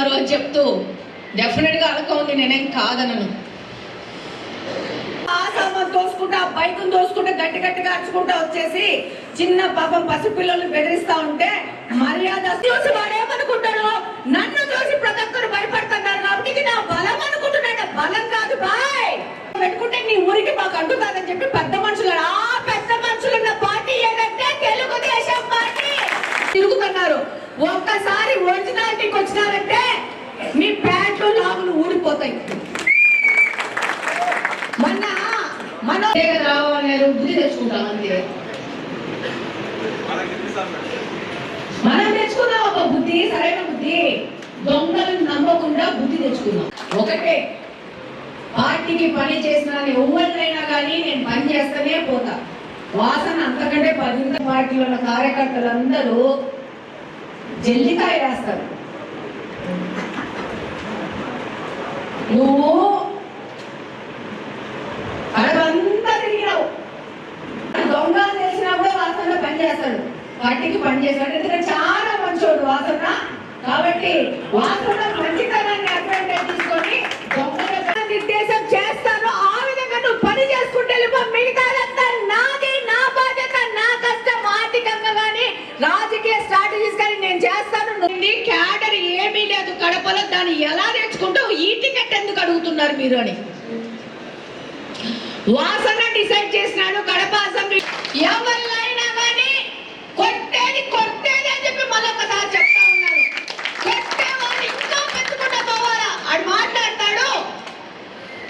ఉన్నారు అని చెప్తూ డెఫినెట్గా అలక ఉంది నేనేం కాదనను. ఆ సామాన్ తోసుకుంటా బైక్ తోసుకుంటా గట్టి గట్టిగా అరుచుకుంటా వచ్చేసి చిన్న పాపం పసిపిల్లలు బెదిరిస్తా ఉంటే మర్యాద చూసి వాడు ఏమనుకుంటాడు నన్ను చూసి ప్రతి ఒక్కరు భయపడుతున్నారు కాబట్టి ఇది నా బలం అనుకుంటున్నాడు. బలం కాదు బాయ్. పెట్టుకుంటే నీ ఊరికి మాకు అంటుకాదని చెప్పి పెద్ద మనుషులు ఆ పెద్ద మనుషులు ఉన్న పార్టీ ఏదంటే తెలుగుదేశం పార్టీ. తిరుగుతున్నారు. ఒక్కసారి ఒరిజినాలిటీకి వచ్చినారంటే మీ ప్యాంట్లు లాగులు ఊడిపోతాయి. మొన్న మన బుద్ధి తెచ్చుకుంటాం అంతే. మనం తెచ్చుకున్నాం ఒక బుద్ధి సరైన బుద్ధి. దొంగలను నమ్మకుండా బుద్ధి తెచ్చుకున్నాం ఒకటే పార్టీకి పని చేసిన ఎవరినైనా కానీ నేను పని చేస్తూనే పోతా. వాసన అంతకంటే పదింత పార్టీలో ఉన్న కార్యకర్తలందరూ జల్లికాయ వేస్తారు. నువ్వు అడవంతా తిరిగినావు. దొంగ తెలిసినా కూడా వాసన పని చేస్తాడు వాటికి పని చేస్తాడు ఎందుకంటే చాలా మంచోడు వాసన. కాబట్టి వాసన మంచితనాన్ని అడ్వాంటేజ్ తీసుకొని దొంగ నిర్దేశం చేస్తాను ఆ విధంగా నువ్వు పని చేసుకుంటే వెళ్ళిపో. మిగతాదంతా నాది నా బాధ్యత నా కష్టం ఆర్థికంగా కానీ రాజకీయ స్ట్రాటజీస్ కానీ నేను చేస్తాను. క్యాడర్ ఏమీ లేదు కడపలో. దాన్ని ఎలా నేర్చుకుంటావు? ఈ టికెట్ ఎందుకు అడుగుతున్నారు మీరు అని. వాసన డిసైడ్ చేసినాడు కడప అసెంబ్లీ. ఎవరు కానీ కొట్టేది కొట్టేది అని చెప్పి మళ్ళొకసారి చెప్తా ఉన్నారు కొట్టేవాళ్ళు ఇంకా పెంచుకుంటా పోవాలా ఆడు మాట్లాడతాడు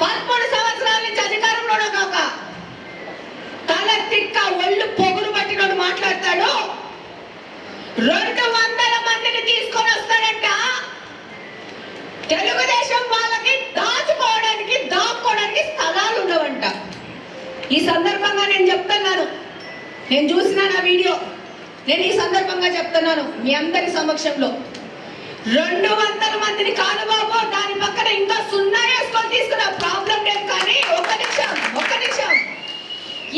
పదమూడు సంవత్సరాల నుంచి అధికారంలో ఒక తల తిక్క ఒళ్ళు పొగురు పట్టినోడు మాట్లాడతాడు రెండు వందల మందిని తీసుకొని వస్తాడంట తెలుగుదేశం వాళ్ళకి దాచుకోవడానికి దాక్కోవడానికి స్థలాలు ఉండవంట ఈ సందర్భంగా నేను చెప్తున్నాను. నేను చూసిన నా వీడియో. నేను ఈ సందర్భంగా చెప్తున్నాను మీ అందరి సమక్షంలో. రెండు వందల మందిని కాదు బాబు దాని పక్కన ఇంకా సున్నా వేసుకొని తీసుకున్న ప్రాబ్లం లేదు కానీ ఒక నిమిషం ఒక నిమిషం.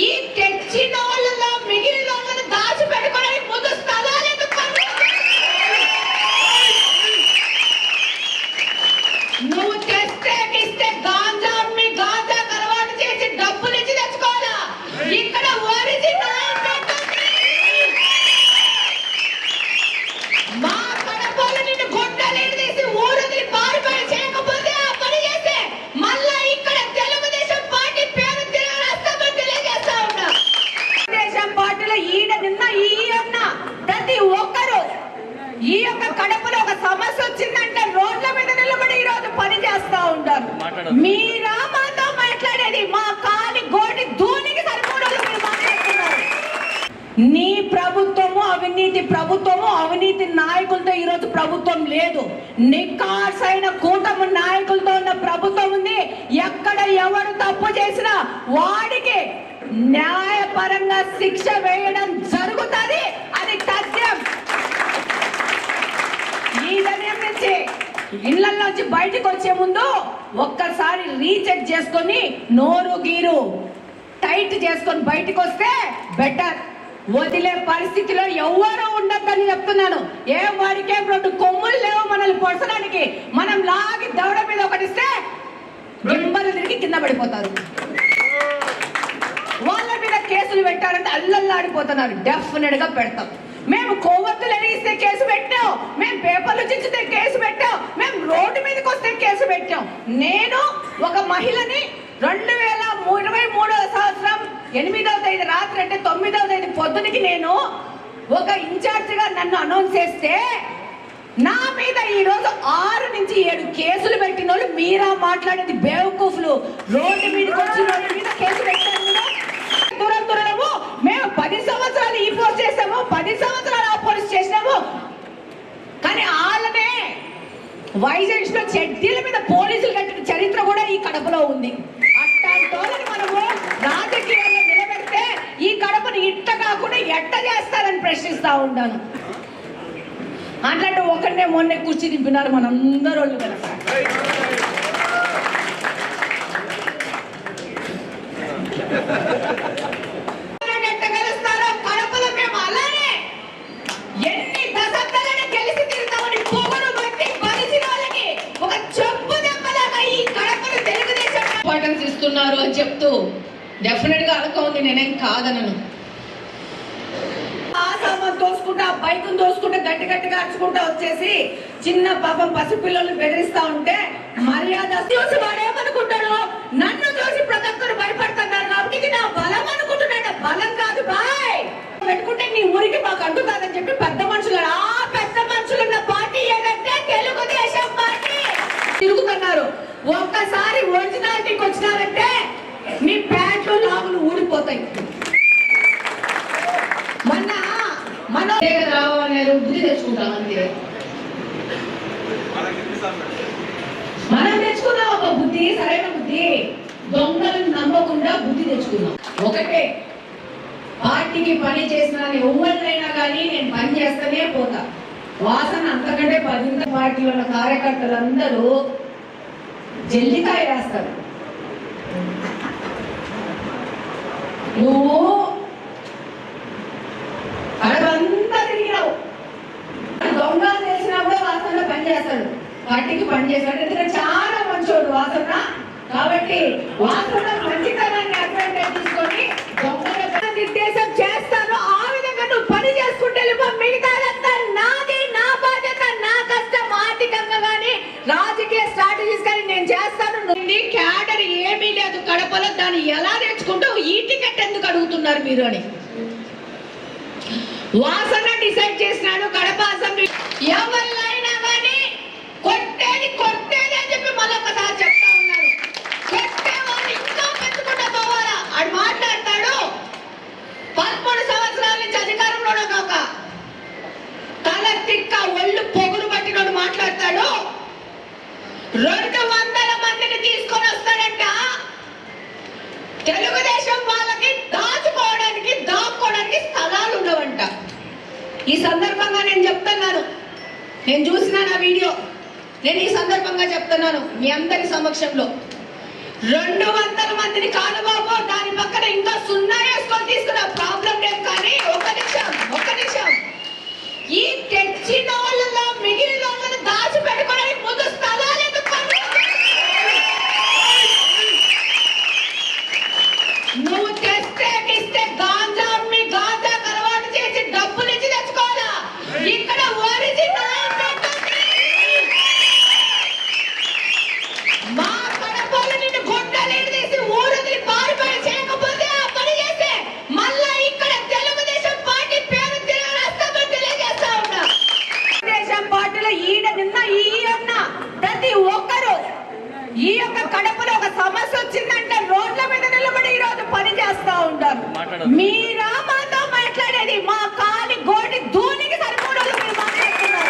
ఈ తెచ్చినో వాళ్ళలో మిగిలిన వాళ్ళని దాచి పెట్టుకోవడానికి ముందు స్థలాలు ఎందుకు కొనుక్కోవాలి? నువ్వు తెస్తే ఇస్తే గాంజా అమ్మి గాంజా అలవాటు చేసి డబ్బులు ఇచ్చి తెచ్చుకోవాలా ఇక్కడ ఒరిజినల్ మా కడపలు నిన్ను గొడ్డలేరు తీసి ఊరొదిలి పారిపోయి చేయకపోతే ఆ పని చేస్తే మళ్ళా ఇక్కడ తెలుగుదేశం పార్టీ పేరు తిరగరాస్తామని తెలియజేస్తా ఉన్నా తెలుగుదేశం పార్టీలో ఈయన నిన్న ఈ అన్న ప్రతి ఒక్కరు ఈ యొక్క కడపలో ఒక సమస్య వచ్చిందంటే రోడ్ల మీద నిలబడి ఈ రోజు పని చేస్తా ఉంటారు మీరా మాతో మాట్లాడేది మా కాలి గోడి ధూనికి సరిపోవడం నీ ప్రభుత్వము అవినీతి ప్రభుత్వము అవినీతి నాయకులతో ఈరోజు ప్రభుత్వం లేదు. నికాసైన కూటమి నాయకులతో ఉన్న ప్రభుత్వం ఉంది. ఎక్కడ ఎవరు తప్పు చేసినా వాడికి న్యాయపరంగా శిక్ష వేయడం జరుగుతుంది అది తథ్యం ఈ సమయం నుంచి ఇళ్ళలోంచి బయటకు వచ్చే ముందు ఒక్కసారి రీచెక్ చేసుకొని నోరు గీరు. టైట్ చేసుకొని బయటకు వస్తే బెటర్. వదిలే పరిస్థితిలో ఎవరు ఉండద్దని చెప్తున్నాను. ఏ వారికే రెండు కొమ్ములు లేవు మనల్ని పొడసడానికి మనం లాగి దవడ మీద ఒకటిస్తే గింబలు తిరిగి కింద పడిపోతారు. వాళ్ళ మీద కేసులు పెట్టారంటే అల్లల్లాడిపోతున్నారు. డెఫినెట్గా పెడతాం. మేము కొవ్వొత్తులు పెట్టాం మేము పేపర్లు చించితే కేసు పెట్టాం. మేము రోడ్డు మీదకి వస్తే కేసు పెట్టాం. నేను ఒక మహిళని రెండు వేల ఇరవై మూడవ సంవత్సరం ఎనిమిదవ తేదీ రాత్రి అంటే తొమ్మిదవ తేదీ పొద్దునకి నేను ఒక ఇన్ఛార్జిగా నన్ను అనౌన్స్ చేస్తే నా మీద ఈరోజు ఆరు నుంచి ఏడు కేసులు పెట్టిన వాళ్ళు మీరా మాట్లాడేది బేవకూఫ్లు. రోడ్డు మీదకి వచ్చిన వాళ్ళ మీద కేసు పెట్టారు మీరు. దూరం దూరము మేము పది సంవత్సరాలు ఈ పోస్ట్ చేసాము పది సంవత్సరాలు ఆ పోస్ట్ చేసినాము కానీ వాళ్ళనే వైజాగ్లో చెడ్డీల మీద పోలీసులు కట్టిన చరిత్ర కూడా ఈ కడపలో ఉంది అట్లాంటి మనము రాజకీయాల్లో నిలబెడితే ఈ కడపను ఇట్ట కాకుండా ఎట్ట చేస్తారని ప్రశ్నిస్తా ఉంటాను అట్లాంటి ఒకరినే మొన్నే కుర్చీ దింపినారు మనందరూ వాళ్ళు కనుక ha. చేస్తున్నారు అని చెప్తూ డెఫినెట్గా అలక ఉంది నేనేం కాదనను. ఆ సామాన్ దోసుకుంటా ఆ బైక్ గట్టి గట్టిగా అరుచుకుంటా వచ్చేసి చిన్న పాపం పసిపిల్లల్ని బెదిరిస్తా ఉంటే మర్యాద చూసి వాడేమనుకుంటాడు? నన్ను చూసి ప్రతి ఒక్కరు భయపడుతున్నారు కాబట్టి ఇది నా బలం అనుకుంటున్నాడు బలం కాదు బాయ్. పెట్టుకుంటే నీ ఊరికి మాకు అంటుకాదని చెప్పి పెద్ద మనుషులు ఆ పెద్ద మనుషులు ఉన్న పార్టీ ఏదంటే తెలుగుదేశం తిరుగుతున్నారు. ఒక్కసారి ఒరిజినాలిటీకి వచ్చినారంటే మీ ప్యాంట్లు లాగులు ఊడిపోతాయి. మొన్న మన రావాలనే బుద్ధి తెచ్చుకుంటాం అంతే మనం తెచ్చుకున్నాం ఒక బుద్ధి సరైన బుద్ధి దొంగలను నమ్మకుండా బుద్ధి తెచ్చుకున్నాం ఒకటే పార్టీకి పని చేసిన ఎవరినైనా కానీ నేను పని చేస్తూనే పోతా. వాసన అంతకంటే పదింత పార్టీలో ఉన్న కార్యకర్తలందరూ జల్లికాయ రాస్తారు నువ్వు అడవంతా తిరిగినావు. దొంగ తెలిసినా కూడా వాసనలో పని చేస్తాడు పార్టీకి పని చేస్తాడు ఎందుకంటే చాలా మంచోడు వాసన. కాబట్టి వాసన మంచితనాన్ని అడ్వాంటేజ్ తీసుకొని దొంగ నిర్దేశం ఉంది క్యాడర్ ఏమీ లేదు కడపలో దాన్ని ఎలా తెచ్చుకుంటావు ఈ టికెట్ ఎందుకు అడుగుతున్నారు మీరు అని. వాసన డిసైడ్ చేసినాడు కడప అసెంబ్లీ. ఎవరినైనా కానీ కొట్టేది కొట్టేది అని చెప్పి మళ్ళొకసారి చెప్తా ఈ సందర్భంగా నేను చెప్తున్నాను. నేను చూసిన నా వీడియో. నేను ఈ సందర్భంగా చెప్తున్నాను మీ అందరి సమక్షంలో. రెండు వందల మందిని కాదు బాబు దాని పక్కన ఇంకా సున్నా వేసుకొని తీసుకున్న ప్రాబ్లం లేదు కానీ ఒకరి నిమిషం ఒక నిమిషం ఈ తెచ్చిన వాళ్ళలో మిగిలిన వాళ్ళని దాచి పెట్టుకోవడానికి ముందు స్థలాలు ఎందుకు నువ్వు తెస్తే ఇస్తే గాంజా అమ్మి గాంజా అలవాటు చేసి డబ్బులు ఇచ్చి తెచ్చుకోవాలా ఇక్కడ ఒరిజినల్ మా కడపలు నిన్ను గుడ్డలు తీసి ఊరదిలి పారిపోయి చేయకపోతే ఆ పని చేస్తే మళ్ళా ఇక్కడ తెలుగుదేశం పార్టీ పేరు తిరగేస్తామని తెలియజేస్తా ఉన్నా తెలుగుదేశం పార్టీలో ఈడ నిన్న ఈ అన్న ప్రతి ఒక్కరు ఈ యొక్క కడపలో ఒక సమస్య వచ్చిందంటే రోడ్ల మీద నిలబడి ఈ రోజు పని చేస్తా మీ మీరా మాతో మాట్లాడేది మా కాలి గోడి ధూనికి సరిపోవడం మీరు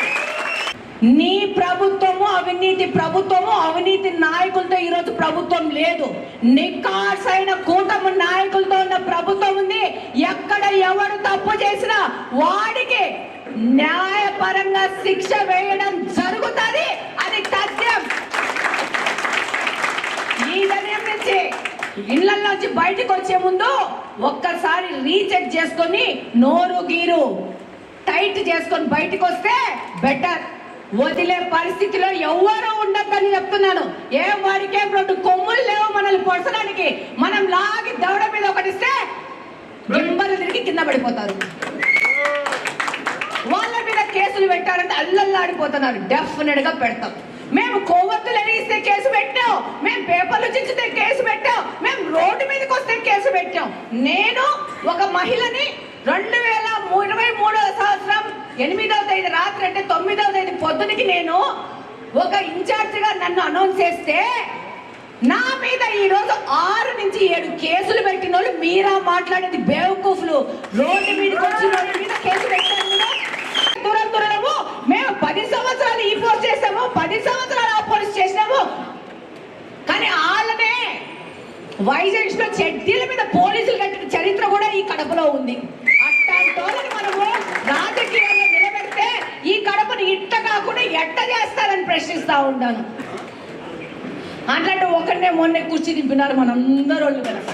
నీ ప్రభుత్వము అవినీతి ప్రభుత్వము అవినీతి నాయకులతో ఈ రోజు ప్రభుత్వం లేదు. నికాసైన కూటమి నాయకులతో ఉన్న ప్రభుత్వం ఉంది. ఎక్కడ ఎవరు తప్పు చేసినా వాడికి న్యాయపరంగా శిక్ష వేయడం జరుగుతుంది. అది తథ్యం. ఈ ఉదయం నుంచి ఇళ్ళలోంచి బయటకు వచ్చే ముందు ఒక్కసారి రీచెక్ చేసుకొని నోరు గీరు టైట్ చేసుకొని బయటకు వస్తే బెటర్. వదిలే పరిస్థితిలో ఎవ్వరూ ఉండద్దని చెప్తున్నాను. ఏం వాడికేం రెండు కొమ్ములు లేవు మనల్ని పొడసడానికి మనం లాగి దవడ మీద ఒకటిస్తే గింబలు తిరిగి కింద పడిపోతారు. వాళ్ళ మీద కేసులు పెట్టారంటే అల్లల్లాడిపోతున్నారు. డెఫినెట్గా పెడతాం. మేము కొవ్వొత్తులు ఎరిగిస్తే కేసు పెట్టాం మేము పేపర్లు చించితే కేసు పెట్టాం మేము రోడ్డు మీదకి వస్తే కేసు పెట్టాం నేను ఒక మహిళని రెండు వేల ఇరవై మూడవ సంవత్సరం ఎనిమిదవ తేదీ రాత్రి అంటే తొమ్మిదవ తేదీ పొద్దునకి నేను ఒక ఇన్ఛార్జ్గా నన్ను అనౌన్స్ చేస్తే నా మీద ఈరోజు ఆరు నుంచి ఏడు కేసులు పెట్టిన వాళ్ళు మీరా మాట్లాడేది బేవకూఫ్లు. రోడ్డు మీదకి వచ్చి రోడ్డు మీద కేసు పెట్టాను దూరం దూరము మేము పది సంవత్సరాలు ఈ పోస్ట్ చేసాము పది సంవత్సరాలు ఆ పోలీస్ చేసినాము. కానీ వాళ్ళనే వైజాగ్స్లో చెడ్డీల మీద పోలీసులు కట్టిన చరిత్ర కూడా ఈ కడపలో ఉంది. అట్లాంటి మనము రాజకీయాల్లో నిలబెడితే ఈ కడపను ఇట్ట కాకుండా ఎట్ట చేస్తారని ప్రశ్నిస్తా ఉంటాను. అట్లాంటి ఒకరినే మొన్నే కుర్చీ దింపినారు మనందరూ వాళ్ళు కనుక